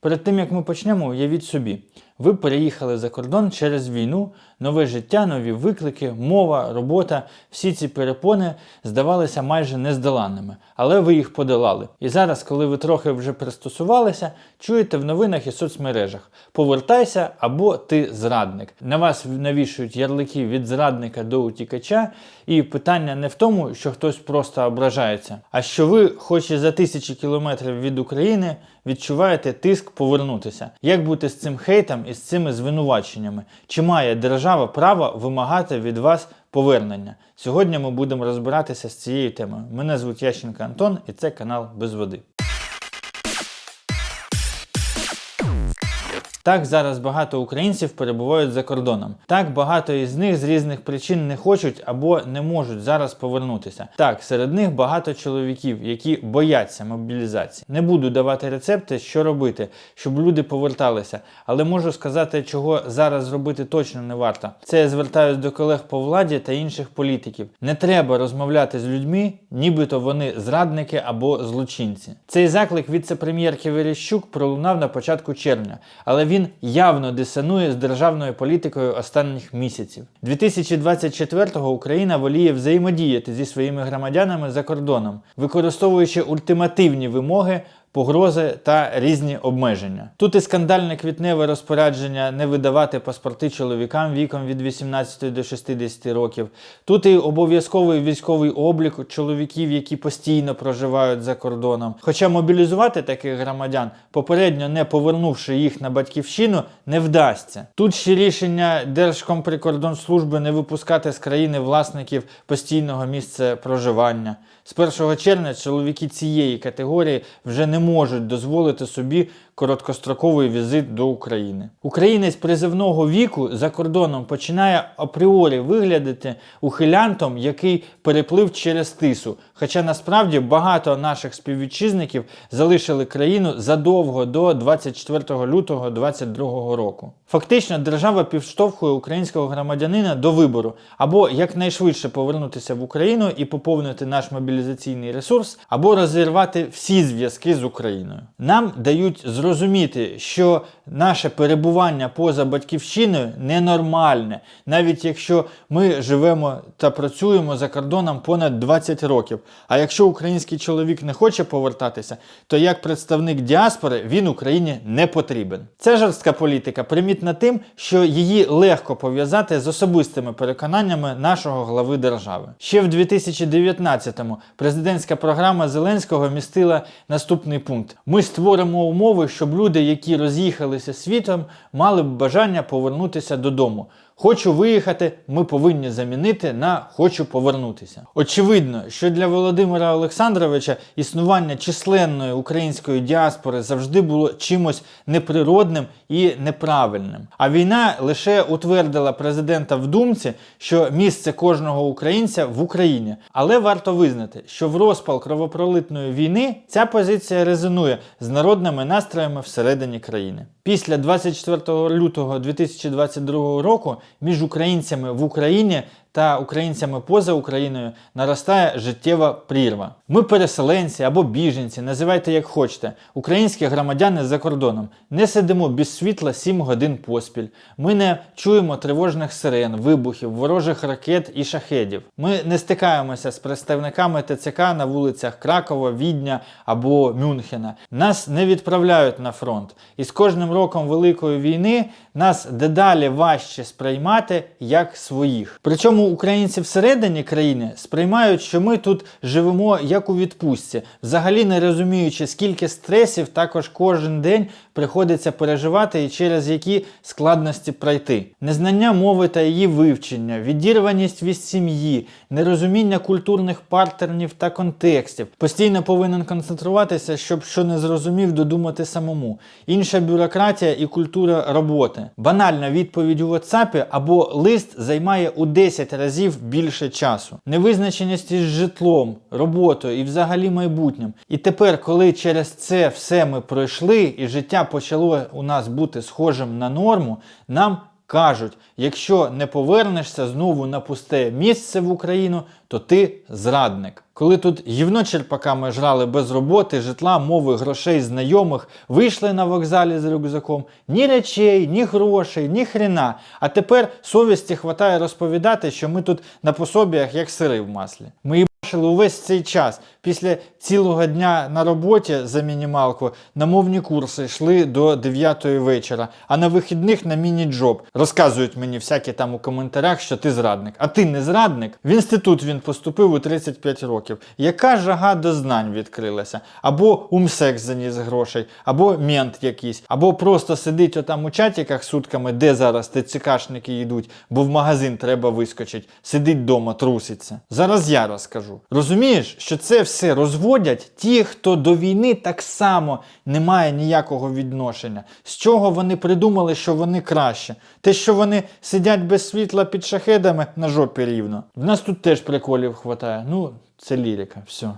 Перед тим як ми почнемо, уявіть собі, ви переїхали за кордон через війну, нове життя, нові виклики, мова, робота. Всі ці перепони здавалися майже нездоланними, але ви їх подолали. І зараз, коли ви трохи вже пристосувалися, чуєте в новинах і соцмережах: повертайся або ти зрадник. На вас навішують ярлики від зрадника до утікача, і питання не в тому, що хтось просто ображається, а що ви, хоч і за тисячі кілометрів від України, відчуваєте тиск повернутися. Як бути з цим хейтом і з цими звинуваченнями? Чи має держава право вимагати від вас повернення? Сьогодні ми будемо розбиратися з цією темою. Мене звуть Ященко Антон, і це канал Без води. Так, зараз багато українців перебувають за кордоном. Так, багато із них з різних причин не хочуть або не можуть зараз повернутися. Так, серед них багато чоловіків, які бояться мобілізації. Не буду давати рецепти, що робити, щоб люди поверталися, але можу сказати, чого зараз зробити точно не варто. Це я звертаюсь до колег по владі та інших політиків. Не треба розмовляти з людьми, нібито вони зрадники або злочинці. Цей заклик віце-прем'єрки Верещук пролунав на початку червня, але він явно дисонує з державною політикою останніх місяців. 2024-го Україна воліє взаємодіяти зі своїми громадянами за кордоном, використовуючи ультимативні вимоги. Погрози та різні обмеження. Тут і скандальне квітневе розпорядження не видавати паспорти чоловікам віком від 18 до 60 років. Тут і обов'язковий військовий облік чоловіків, які постійно проживають за кордоном. Хоча мобілізувати таких громадян, попередньо не повернувши їх на батьківщину, не вдасться. Тут ще рішення Держкомприкордонслужби не випускати з країни власників постійного місця проживання. З 1 червня чоловіки цієї категорії вже не можуть дозволити собі короткостроковий візит до України. Українець призивного віку за кордоном починає апріорі виглядати ухилянтом, який переплив через тису. Хоча насправді багато наших співвітчизників залишили країну задовго до 24 лютого 2022 року. Фактично, держава підштовхує українського громадянина до вибору або якнайшвидше повернутися в Україну і поповнити наш мобілізаційний ресурс, або розірвати всі зв'язки з. Нам дають зрозуміти, що наше перебування поза батьківщиною ненормальне, навіть якщо ми живемо та працюємо за кордоном понад 20 років. А якщо український чоловік не хоче повертатися, то як представник діаспори він Україні не потрібен. Ця жорстка політика примітна тим, що її легко пов'язати з особистими переконаннями нашого глави держави. Ще в 2019-му президентська програма Зеленського містила наступний пункт: ми створимо умови, щоб люди, які роз'їхалися світом, мали б бажання повернутися додому. Хочу виїхати, ми повинні замінити на хочу повернутися. Очевидно, що для Володимира Олександровича існування численної української діаспори завжди було чимось неприродним і неправильним. А війна лише утвердила президента в думці, що місце кожного українця в Україні. Але варто визнати, що в розпал кровопролитної війни ця позиція резонує з народними настроями всередині країни. Після 24 лютого 2022 року між українцями в Україні та українцями поза Україною наростає життєва прірва. Ми переселенці або біженці, називайте як хочете, українські громадяни за кордоном. Не сидимо без світла 7 годин поспіль. Ми не чуємо тривожних сирен, вибухів, ворожих ракет і шахедів. Ми не стикаємося з представниками ТЦК на вулицях Кракова, Відня або Мюнхена. Нас не відправляють на фронт. І з кожним роком Великої війни нас дедалі важче сприймати як своїх. Причому українці всередині країни сприймають, що ми тут живемо як у відпустці, взагалі не розуміючи, скільки стресів також кожен день приходиться переживати і через які складності пройти. Незнання мови та її вивчення, відірваність від сім'ї, нерозуміння культурних партернів та контекстів. Постійно повинен концентруватися, щоб що не зрозумів, додумати самому. Інша бюрократія і культура роботи. Банальна відповідь у WhatsApp або лист займає у 10 разів більше часу. Невизначеність із житлом, роботою і взагалі майбутнім. І тепер, коли через це все ми пройшли, і життя почало у нас бути схожим на норму, нам кажуть: якщо не повернешся знову на пусте місце в Україну, то ти зрадник. Коли тут гівно черпаками жрали без роботи, житла, мови, грошей, знайомих, вийшли на вокзалі з рюкзаком, ні речей, ні грошей, ні хрена. А тепер совісті хватає розповідати, що ми тут на пособіях як сири в маслі. Ми увесь цей час. Після цілого дня на роботі за мінімалку на мовні курси йшли до 9 вечора, а на вихідних на міні-джоб. Розказують мені всякі там у коментарях, що ти зрадник. А ти не зрадник? В інститут він поступив у 35 років. Яка жага до знань відкрилася? Або умсекс заніс грошей, або мент якийсь, або просто сидить отам у чатіках сутками, де зараз ТЦКшники йдуть, бо в магазин треба вискочить. Сидить вдома, труситься. Зараз я розкажу. Розумієш, що це все розводять ті, хто до війни так само не має ніякого відношення. З чого вони придумали, що вони краще? Те, що вони сидять без світла під шахедами на жопі рівно. В нас тут теж приколів хватає. Ну, це лірика, все.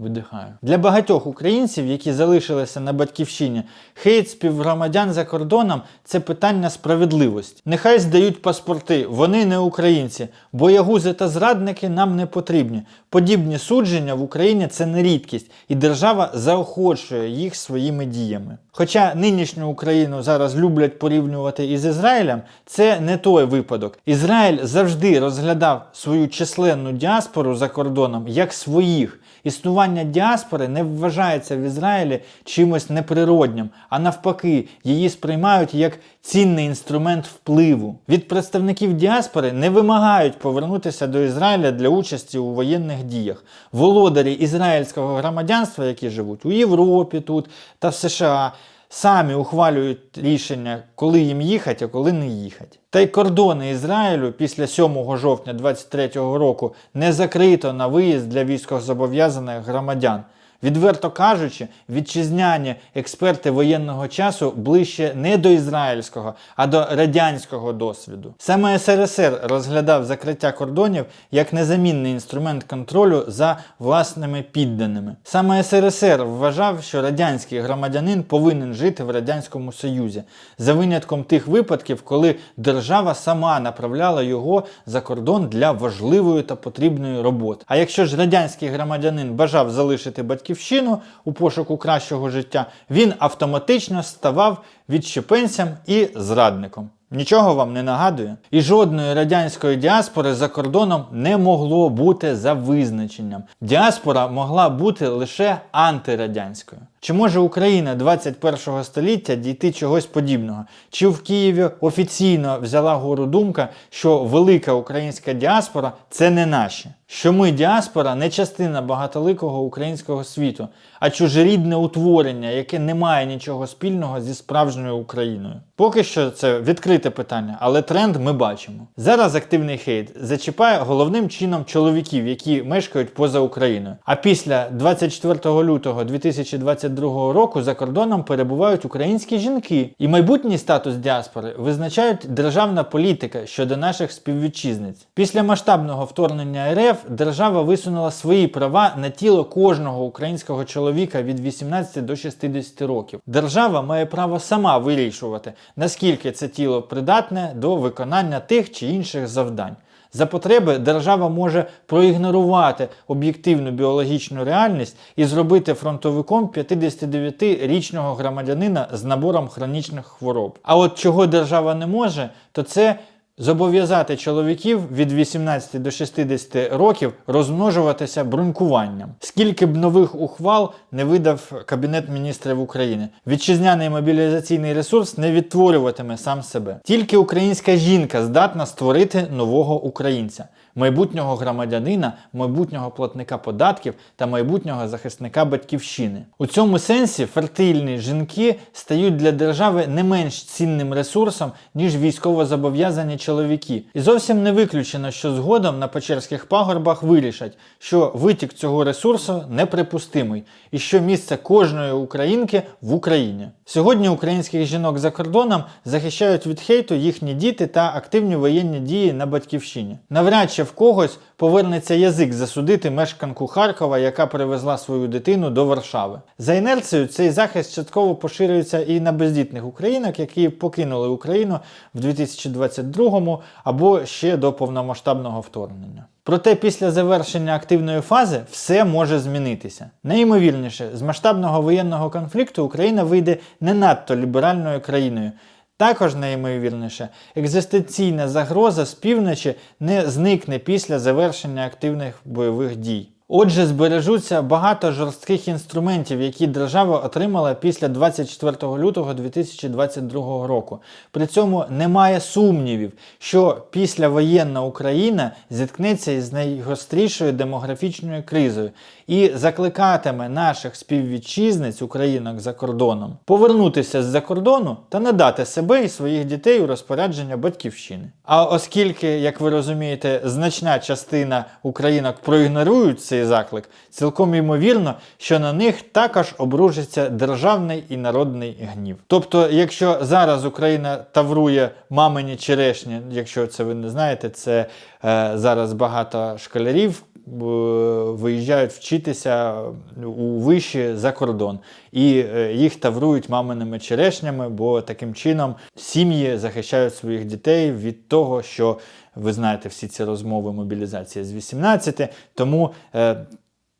Видихаю. Для багатьох українців, які залишилися на батьківщині, хейт співгромадян за кордоном це питання справедливості. Нехай здають паспорти, вони не українці, боягузи та зрадники нам не потрібні. Подібні судження в Україні це не рідкість, і держава заохочує їх своїми діями. Хоча нинішню Україну зараз люблять порівнювати із Ізраїлем, це не той випадок. Ізраїль завжди розглядав свою численну діаспору за кордоном як своїх. Існування діаспори не вважається в Ізраїлі чимось неприроднім, а навпаки, її сприймають як цінний інструмент впливу. Від представників діаспори не вимагають повернутися до Ізраїля для участі у воєнних діях. Володарі ізраїльського громадянства, які живуть у Європі тут та в США, самі ухвалюють рішення, коли їм їхати, а коли не їхати. Та й кордони Ізраїлю після 7 жовтня 2023 року не закрито на виїзд для військовозобов'язаних громадян. Відверто кажучи, вітчизняні експерти воєнного часу ближче не до ізраїльського, а до радянського досвіду. Саме СРСР розглядав закриття кордонів як незамінний інструмент контролю за власними підданими. Саме СРСР вважав, що радянський громадянин повинен жити в радянському союзі, за винятком тих випадків, коли держава сама направляла його за кордон для важливої та потрібної роботи. А якщо ж радянський громадянин бажав залишити батьківщину у пошуку кращого життя, він автоматично ставав відщепенцем і зрадником. Нічого вам не нагадує? І жодної радянської діаспори за кордоном не могло бути за визначенням. Діаспора могла бути лише антирадянською. Чи може Україна 21 століття дійти чогось подібного? Чи в Києві офіційно взяла гору думка, що велика українська діаспора це не наші? Що ми діаспора не частина багатоликого українського світу, а чужорідне утворення, яке не має нічого спільного зі справжньою Україною? Поки що це відкрите питання, але тренд ми бачимо. Зараз активний хейт зачіпає головним чином чоловіків, які мешкають поза Україною. А після 24 лютого 2022 року за кордоном перебувають українські жінки, і майбутній статус діаспори визначають державна політика щодо наших співвітчизниць. Після масштабного вторгнення РФ держава висунула свої права на тіло кожного українського чоловіка від 18 до 60 років. Держава має право сама вирішувати, наскільки це тіло придатне до виконання тих чи інших завдань. За потреби держава може проігнорувати об'єктивну біологічну реальність і зробити фронтовиком 59-річного громадянина з набором хронічних хвороб. А от чого держава не може, то це зобов'язати чоловіків від 18 до 60 років розмножуватися брунькуванням. Скільки б нових ухвал не видав Кабінет міністрів України, вітчизняний мобілізаційний ресурс не відтворюватиме сам себе. Тільки українська жінка здатна створити нового українця. Майбутнього громадянина, майбутнього платника податків та майбутнього захисника батьківщини. У цьому сенсі фертильні жінки стають для держави не менш цінним ресурсом, ніж військовозобов'язані чоловіки. І зовсім не виключено, що згодом на Печерських пагорбах вирішать, що витік цього ресурсу неприпустимий і що місце кожної українки в Україні. Сьогодні українських жінок за кордоном захищають від хейту їхні діти та активні воєнні дії на батьківщині. Навряд чи наче в когось повернеться язик засудити мешканку Харкова, яка привезла свою дитину до Варшави. За інерцією цей захист частково поширюється і на бездітних українок, які покинули Україну в 2022 або ще до повномасштабного вторгнення. Проте після завершення активної фази все може змінитися. Найімовірніше, з масштабного воєнного конфлікту Україна вийде не надто ліберальною країною. Також найімовірніше, екзистенційна загроза з півночі не зникне після завершення активних бойових дій. Отже, збережуться багато жорстких інструментів, які держава отримала після 24 лютого 2022 року. При цьому немає сумнівів, що післявоєнна Україна зіткнеться із найгострішою демографічною кризою і закликатиме наших співвітчизниць українок за кордоном повернутися з-за кордону та надати себе і своїх дітей у розпорядження батьківщини. А оскільки, як ви розумієте, значна частина українок проігнорують цей заклик, цілком ймовірно, що на них також обрушиться державний і народний гнів. Тобто, якщо зараз Україна таврує мамині черешні, якщо це ви не знаєте, це е, зараз багато школярів. Виїжджають вчитися у виші за кордон, і е, їх таврують маминими черешнями, бо таким чином сім'ї захищають своїх дітей від того, що ви знаєте всі ці розмови мобілізації з 18, тому е,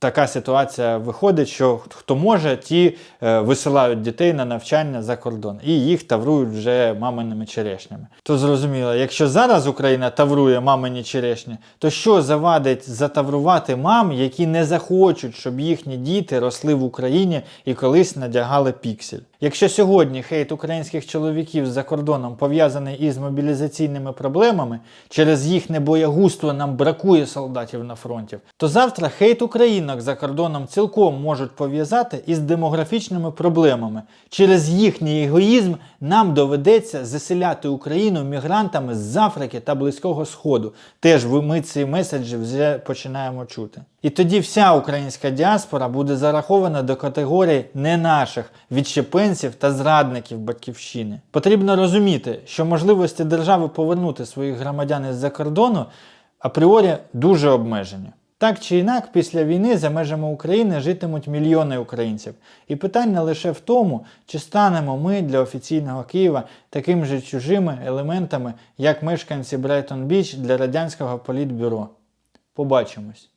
така ситуація виходить, що хто може, ті е, висилають дітей на навчання за кордон і їх таврують вже маминими черешнями. То зрозуміло, якщо зараз Україна таврує мамині черешні, то що завадить затаврувати мам, які не захочуть, щоб їхні діти росли в Україні і колись надягали піксель? Якщо сьогодні хейт українських чоловіків за кордоном пов'язаний із мобілізаційними проблемами, через їхнє боягузтво нам бракує солдатів на фронті, то завтра хейт українок за кордоном цілком можуть пов'язати із демографічними проблемами. Через їхній егоїзм нам доведеться заселяти Україну мігрантами з Африки та Близького Сходу. Теж ми ці меседжі вже починаємо чути. І тоді вся українська діаспора буде зарахована до категорії не наших відщепенців та зрадників батьківщини. Потрібно розуміти, що можливості держави повернути своїх громадян із-за кордону апріорі дуже обмежені. Так чи інак, після війни за межами України житимуть мільйони українців. І питання лише в тому, чи станемо ми для офіційного Києва таким же чужими елементами, як мешканці Брайтон Біч для радянського політбюро. Побачимось.